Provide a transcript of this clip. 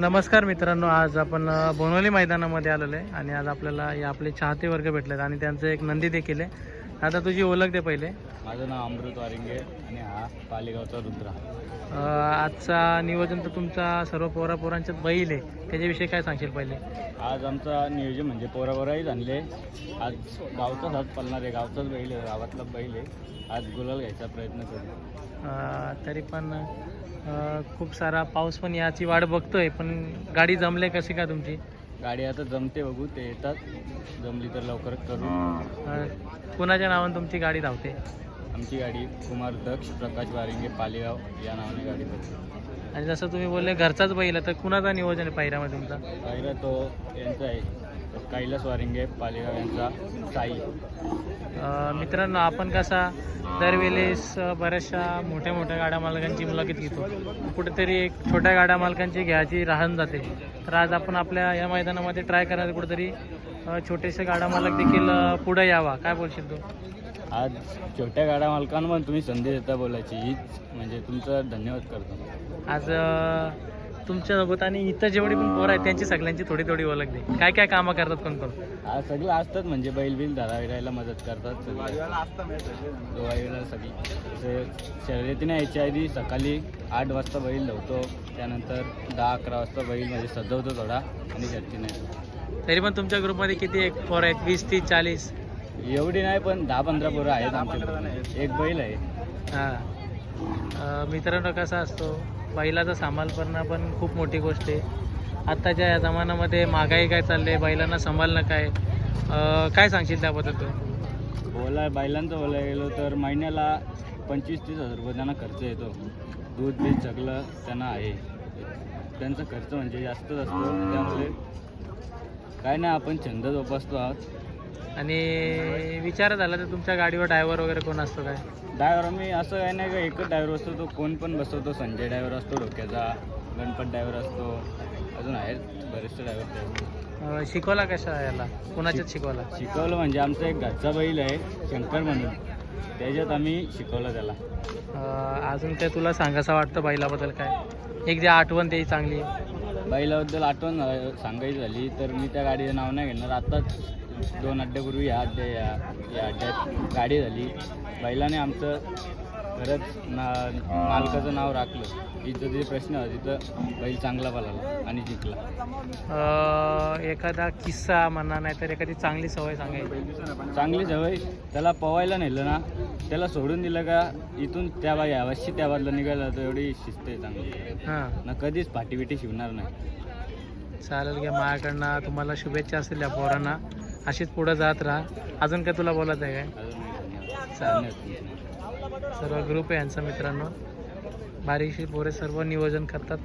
नमस्कार मित्रांनो आज आपण बोनवली मैदानामध्ये आलेलो आहे आणि आज आपल्याला हे आपले चाहते वर्ग भेटलेत आणि त्यांचं एक नंदी देखील आहे. आता तुझी ओळख दे पहिले. माझं नाव अमृत वारिंगे आणि हा पालेगावचा रुद्रा आजचा नियोजन तर तुमचा सर्व पोरा पोरांच्यात बैल आहे. त्याच्याविषयी काय सांगशील पहिले? आज आमचा नियोजन म्हणजे पोरापोराही आणले आज गावचाच हात पळणार आहे गावचाच बैल आहे गावातला बैल आहे. आज गुलाल घ्यायचा प्रयत्न करू. तरी पण खूप सारा पाऊस पण याची वाट बघतोय पण गाडी जमले कशी का तुमची? गाडी आता जमते बघू ते येतात. जमली तर लवकर करू. कुणाच्या नावाने तुमची गाडी धावते? आमची गाडी कुमार दक्ष प्रकाश वारिंगे पालेगाव या नावाने गाडी करतो आणि जसं तुम्ही बोलले घरचाच बैल तर कुणाचा नियोजन आहे पहिऱ्यामध्ये तुमचा? पहिला तो यांचा आहे. कैलास वारिंगे पालेगाव यांचा साई मित्रांनो आपण कसा दरवेळेस बऱ्याचशा मोठ्या मोठ्या गाड्या मालकांची मुलाखत घेतो. कुठेतरी एक छोट्या गाड्या मालकांची घ्यायची राहून जाते. तर आज आपण आपल्या या मैदानामध्ये ट्राय करायला कुठेतरी छोटेसे गाडा मालक देखील पुढे यावा. काय बोलशील तू? आज छोट्या गाड्या मालकांना पण तुम्ही संधी देता बोलायची हीच म्हणजे तुमचं धन्यवाद करतो. आज तुमच्यासोबत आणि इथं जेवढी पण पोरं आहेत त्यांची सगळ्यांची थोडी थोडी ओळख दे. काय काय कामं करतात कोण कोण? सगळं असतात म्हणजे बैल बिल धरायला मदत करतात धुवायला सगळी. जसे शर्यतीने यायच्या आधी सकाळी आठ वाजता बैल धावतो त्यानंतर दहा अकरा वाजता बैल म्हणजे सजवतो थोडा आणि शर्यतीने. येतो तरी पण तुमच्या ग्रुपमध्ये किती एक पोरं आहेत? वीस तीस चाळीस? एवढी नाही पण दहा पंधरा पोरं आहेत आमच्या एक बैल आहे. हां. मित्रांनो कसा असतो? बैलाचं सांभाळ पण खूप मोठी गोष्ट आहे. आत्ताच्या या जमान्यामध्ये महागाई काय चालली आहे बैलांना सांभाळणं काय? काय सांगशील त्याबद्दल तू? बोला बैलांचं बोलायला गेलो तर महिन्याला पंचवीस तीस हजार रुपये त्यांना खर्च येतो. दूध बीज सगळं त्यांना आहे. त्यांचा खर्च म्हणजे जास्तच असतो. त्यामुळे काय नाही आपण छंद जोपासतो आहोत. आणि विचार झाला तर तुमच्या गाडीवर ड्रायव्हर वगैरे कोण असतो काय? ड्रायव्हर मी असं काय नाही का एकच ड्रायव्हर असतो तो कोण पण बसवतो. संजय ड्रायव्हर असतो डोक्याचा गणपत ड्रायव्हर असतो अजून आहेत बरेचसे ड्रायव्हर शिकवला कशा याला? कुणाच्याच शिकवला? शिकवलं म्हणजे आमचा एक घरचा बैल आहे शंकर म्हणून. त्याच्यात आम्ही शिकवलं त्याला. अजून काय तुला सांगायचं वाटतं बैलाबद्दल काय? एक जे आठवण ते चांगली. आहे बैलाबद्दल आठवण सांगायची झाली तर मी त्या गाडीचं नाव नाही घेणार. आत्ताच दोन अड्ड्यापूर्वी या अड्ड्या या या अड्ड्यात गाडी झाली. बैलाने आमचं खरंच ना मालकाचं नाव राखलं. इथं जे प्रश्न होता तिथं बैल चांगला पळाला आणि जिंकला. एखादा किस्सा म्हणा नाहीतर एखादी चांगली सवय सांगायची. चांगली सवय त्याला पवायला नेलं ना त्याला सोडून दिलं का इथून त्या बा यावर्षी त्या बाजूला निघायला तर एवढी शिस्त आहे चांगली. हां. ना कधीच पाठीबिटी शिवणार नाही. चालेल घ्या माझ्याकडनं तुम्हाला शुभेच्छा असतील या पोरांना. अशीच पुढं जात राहा. अजून काय तुला बोलायचं आहे काय? सर्व ग्रुप आहे यांचा मित्रांनो. बारीकशी पोरे सर्व नियोजन करतात.